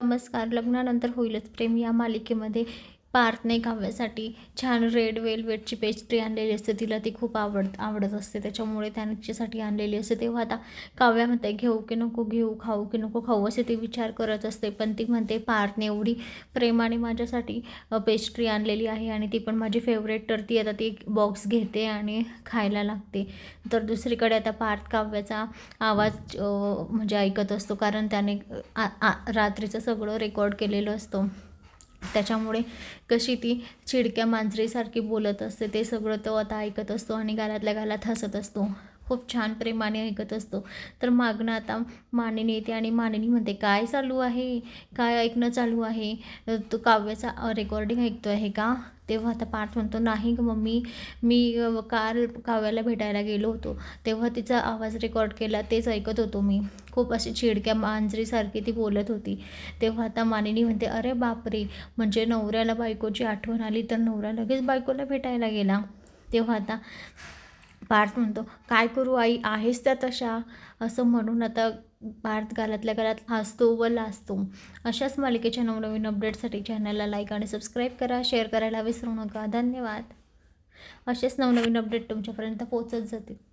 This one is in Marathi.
नमस्कार. लग्नानंतर होईलच प्रेम या मालिकेमध्ये. पार्थने काव्यासाठी छान रेड वेलवेटची पेस्ट्री आणलेली असते. तिला ती खूप आवड आवडत असते. त्याच्यामुळे त्याने तिच्यासाठी आणलेली असते. तेव्हा आता काव्या म्हणते घेऊ की नको घेऊ खाऊ की नको खाऊ असे ती विचार करत असते. पण ती म्हणते पार्थने एवढी प्रेमाने माझ्यासाठी पेस्ट्री आणलेली आहे आणि ती पण माझी फेवरेट तर ती आता ती बॉक्स घेते आणि खायला लागते. तर दुसरीकडे आता पार्थ काव्याचा आवाज म्हणजे ऐकत असतो. कारण त्याने आ- रात्रीचं सगळं रेकॉर्ड केलेलं असतं. त्याच्यामुळे कशी ती चिडक्या मांजरीसारखी बोलत असते ते सगळं तो आता ऐकत असतो आणि गालातल्या गालात हसत असतो. खूप छान प्रेमाने ऐकत असतो. तर मागणं आता मानिनी येते आणि माननी म्हणते काय चालू आहे? काय ऐकणं चालू आहे? तो काव्याचा रेकॉर्डिंग ऐकतो आहे का? तेव्हा आता पार्थ म्हणतो नाही ग मम्मी. मी काल काव्याला भेटायला गेलो होतो. तेव्हा तिचा आवाज रेकॉर्ड केला तेच ऐकत होतो मी. खूप अशी चिडक्या मांजरीसारखी ती बोलत होती. तेव्हा आता मानिनी म्हणते अरे बापरे! म्हणजे नवऱ्याला बायकोची आठवण आली तर नवरा लगेच बायकोला भेटायला गेला. तेव्हा आता पार्थ म्हणतो काय करू आई आहेस त्या तशा असं म्हणून आता पार्थ घरातल्या घरात हसतो व लाजतो. अशाच मालिकेच्या नवनवीन अपडेटसाठी चॅनलला लाईक आणि सबस्क्राईब करा शेअर करायला विसरू नका. धन्यवाद. असेच नवनवीन अपडेट तुमच्यापर्यंत पोहोचत जातील.